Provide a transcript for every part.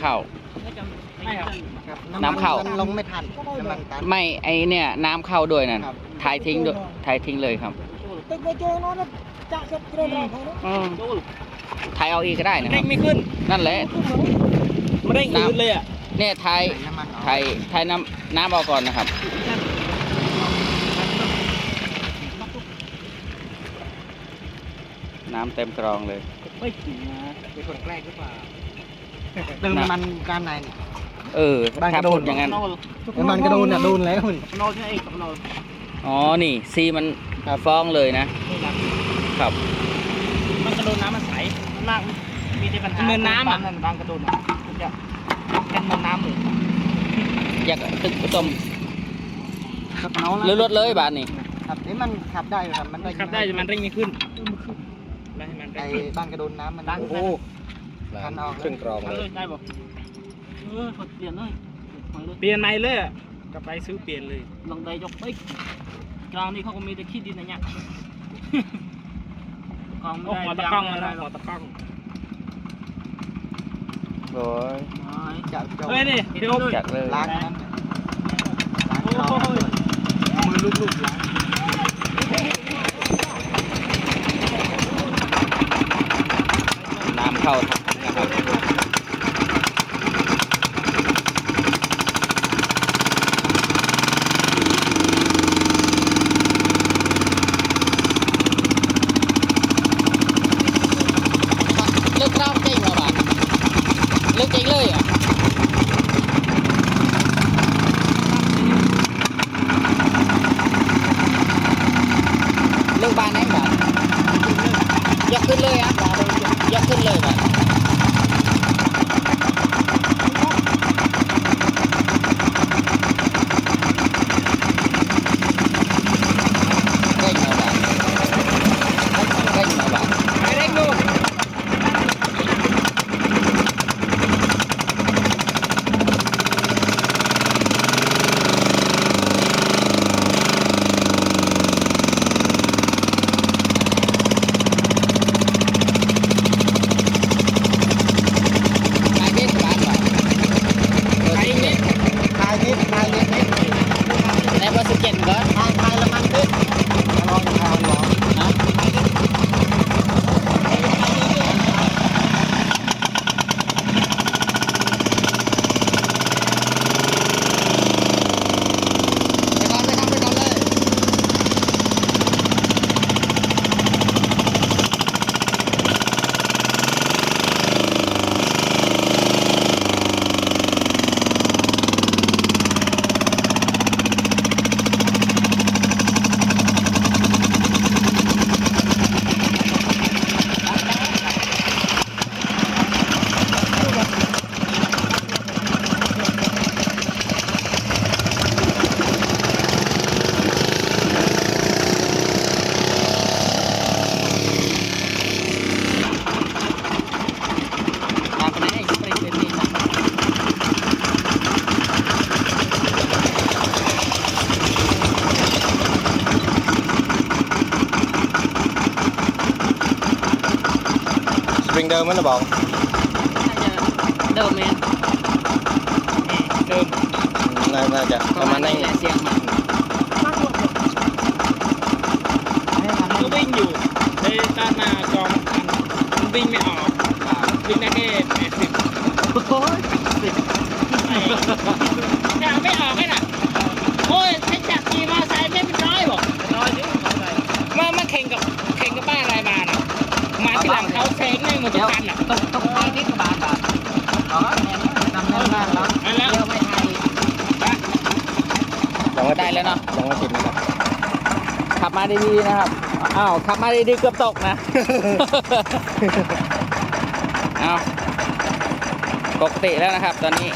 เข้า ไม่ครับครับน้ำเข้านลงไม่ทันน้ำมันตัน ไม่ไอเนี่ยน้ำเข้าด้วยนั่นครับทายทิ้งด้วยทายทิ้งเลยครับตึกไปโจนอนนะจะเสร็จเกรงเราเขาเนาะอืมทายเอาอีกก็ได้นะคเร่รังบไม่ขึ้นนั่นแหละ มันเร่งอืดเลยอะเนี่ยทายใส่น้ำมันออกทายทายน้ำน้ำเอาก่อนนะครับ น้ำเต็มกรองเลย ไม่จริงนะเป็นคนแกล้งหรือเปล่า เติมน้ำมันด้านในนี่เออบ้านถ้ากระโดพูดดอย่างนั้นน้ำมันกระโดนเนี่ยโดนแล้วคุณโนใช่ไหมโนอ๋อ นี่ซีมันฟ้องเลยนะครับ มันกระโดดน้ำมันใสมันมากมีแต่ปัญหาเหมือนน้ำอะบางกระโดดอะมันจะเป็นเหมือนน้ำเลยอยากตึกต้มขับเนาหรือรถเลยบาทนี่ขับนี่มันขับได้อยู่ครับมันได้ขับได้แต่มันเร่งไม่ขึ้นได้มันไอ้เร่งขึ้นบ้านกระโดนน้ำมันดังโอ้คั นออกครึ่งกรองมันเลเลยยได้บอกเออเปลี่ยนเลย เปลี่ยนใหม่เลยอะกลับไปซื้อเปลี่ยนเลย ลองได้ยกไปกลางนี่เขาก็มีแต่ขี้ดินนะเนี่ยกองไม่ได้หัวตะกล้องนะหัวตะกล้องโอ้ยจะจะเฮ้ยนี่พี่อุ๊บจักเลยล้างนั้นเนี่ยล้างโอ้ครอบโหมือลูบๆล้างน้ำเข้านะครับ เลิกเล่าเก่งแล้วบ้านเลิกเก่งเลยอะ เลิกบ้านไหนบ้านยกขึ้นเลยอะยกขึ้นเลยบ้านเร่งแล้วบ้านเร่งแล้วบ้าน ไปเร่งดู ขายเม็ดบ้านบ้าน ไปนิด ทายนิดทายนิดนิด ในวัดสะเก็ตก่อน ทายทายละมันนิดลองทายลอง นะ ไปก่อนไปก่อนไปก่อนเลยตามไปไหนไปเป็นนี่นะ สปริ งเดิมมันจะบอกเดิมเองเดิมน่าน่าจะประมาณนั้นแหละเสียงมัน มันก็วิ่งอยู่ในด้านหน้ากองมันวิ่งไม่ออกวิ่งได้แค่แปดสิบ โอ้ย จะไม่ออกให้น่ะโอ้ยใช้จักรขี่มอเตอร์ไซค์ไม่เป็นร้อยบอกร้อยดิมามาแข่งกับแข่งกับบ้านอะไรมาน่ะมาที่หลังเขาแซงให้ห มดทุกคันน่ะตกตกทายนิดกับบาทบาทอ๋อแน่นนจำไมากแล้วอันแล้วเดี๋ยวไม่ทายยังไม่ได้แล้วเนาะยังไม่ติดนะครับขับมาดีๆนะครับอ้าวขับมาดีๆเกือบตกนะเอาปกติแล้วนะครับ ตอนนี้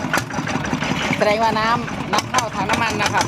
แสดงว่าน้ำน้ำเข้าถังน้ำมันนะครับ